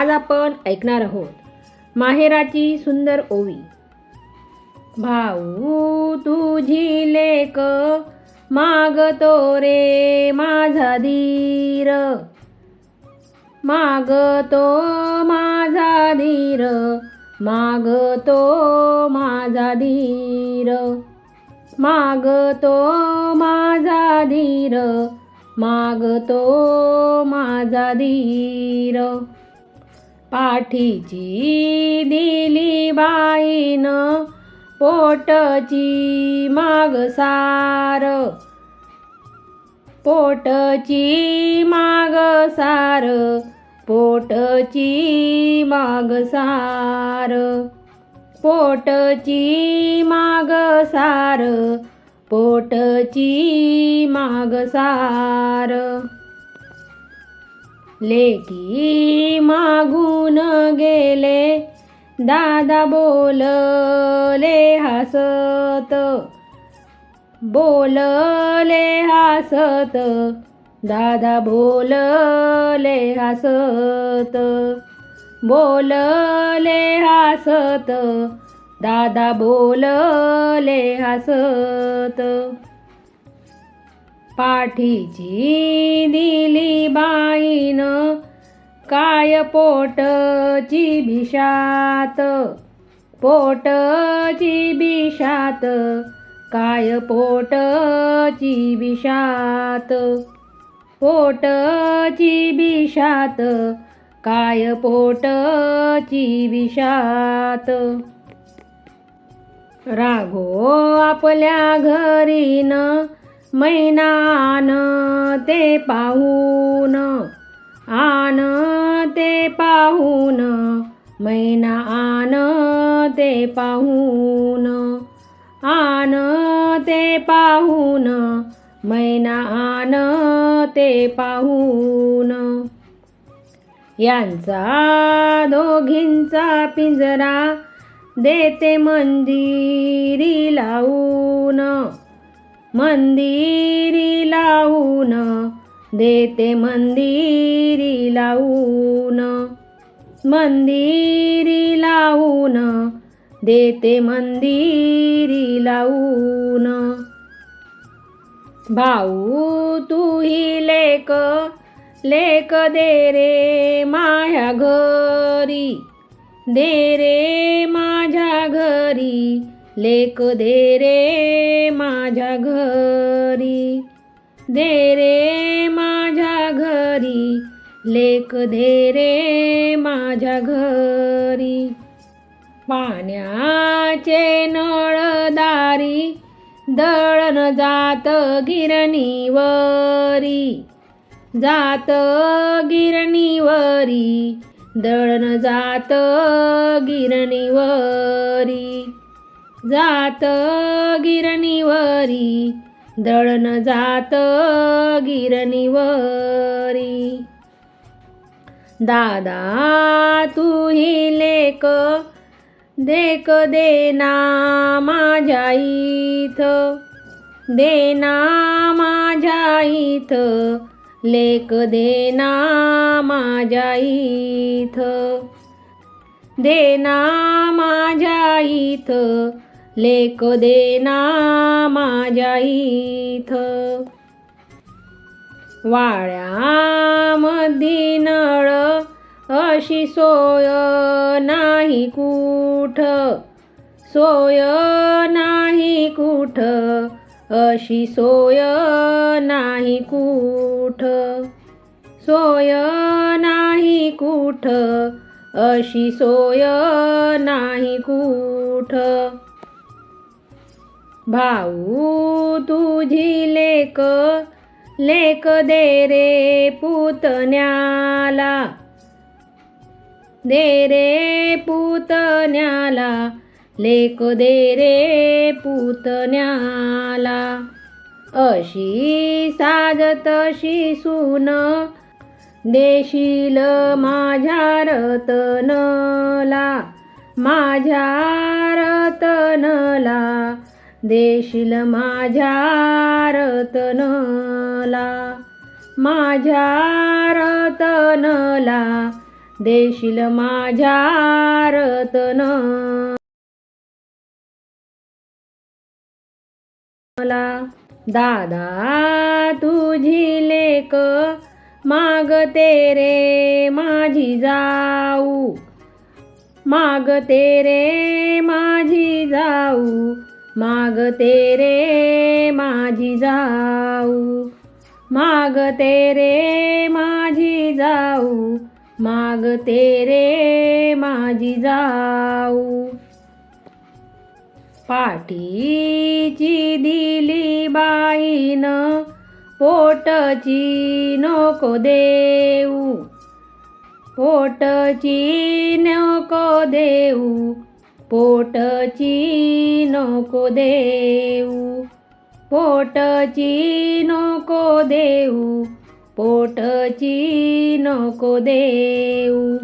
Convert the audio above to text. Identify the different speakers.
Speaker 1: आज आपण ऐकणार आहोत माहेराची सुंदर ओवी. भाऊ तुझी लेक मागतो रे माझा धीर. मागतो माझा धीर मागतो माझा धीर. मागतो माझा धीर मागतो माझा धीर. पाठीची दिली बाईन पोटची मागसार पोटची मागसार पोटची मागसार पोटची मागसार पोटची मागसार लेकी मागून गेले दादा बोलले हसत. बोलले हसत दादा बोलले हसत. बोलले हसत दादा बोलले हसत. पाठीची दिली बाईन काय पोटची भिशात? पोटची बिशात काय पोटची बिशात पोटची बिशात काय पोटची बिशात राघो आपल्या घरीन मैनान ते पाहून आन ते पाहून मैना आन ते पाहून आन ते पाहून मैना आन ते पाहून. यांचा दोघींचा पिंजरा देते मंदिरी लावून. मंदिरी लावून. देते मंदिरी लावून. मंदिरी लावून. देते मंदिरी लावून. भाऊ तुही लेक लेक दे रे माया घरी. दे रे माझ्या घरी लेक दे रे माझ्या घरी. दे रे माझ्या घरी लेक दे रे माझ्या घरी. पाण्याचे नळदारी दळण जात गिरणीवरी. जात गिरणीवरी दळण जात गिरणीवरी. जात गिरणीवरी दळण जात गिरणीवरी. दादा तू ही लेक देक देना माझ्या इथ. देना माझ्या इथ. लेक देना माझ्या इथ. देना माझ्या इथ. लेक देना माझ्या इथ. वाड्यामध्ये नळ अशी सोय नाही कुठ. सोय नाही कुठ. अशी सोय नाही कुठ? सोय नाही कुठ? अशी सोय नाही कुठ? भाऊ तुझी लेक लेक दे रे पुतण्याला. दे रे पुतण्याला. लेक दे रे पुतण्याला. अशी साज तशी सून देशील माझ्या रतनला. माझ्या रतनला देशील माझ्या रतनला. माझ्या रतनला देशील माझ्या रतन मला दादा तुझी लेक मागते रे माझी जाऊ. मागते रे माझी जाऊ. मागते रे माझी जाऊ. मागते रे माझी जाऊ. मागते रे माझी जाऊ. पाठीची दिली बाईन पोटची नको देऊ. पोटची नको देऊ पोटची नको देऊ. पोटची नको देऊ पोटची नको देऊ.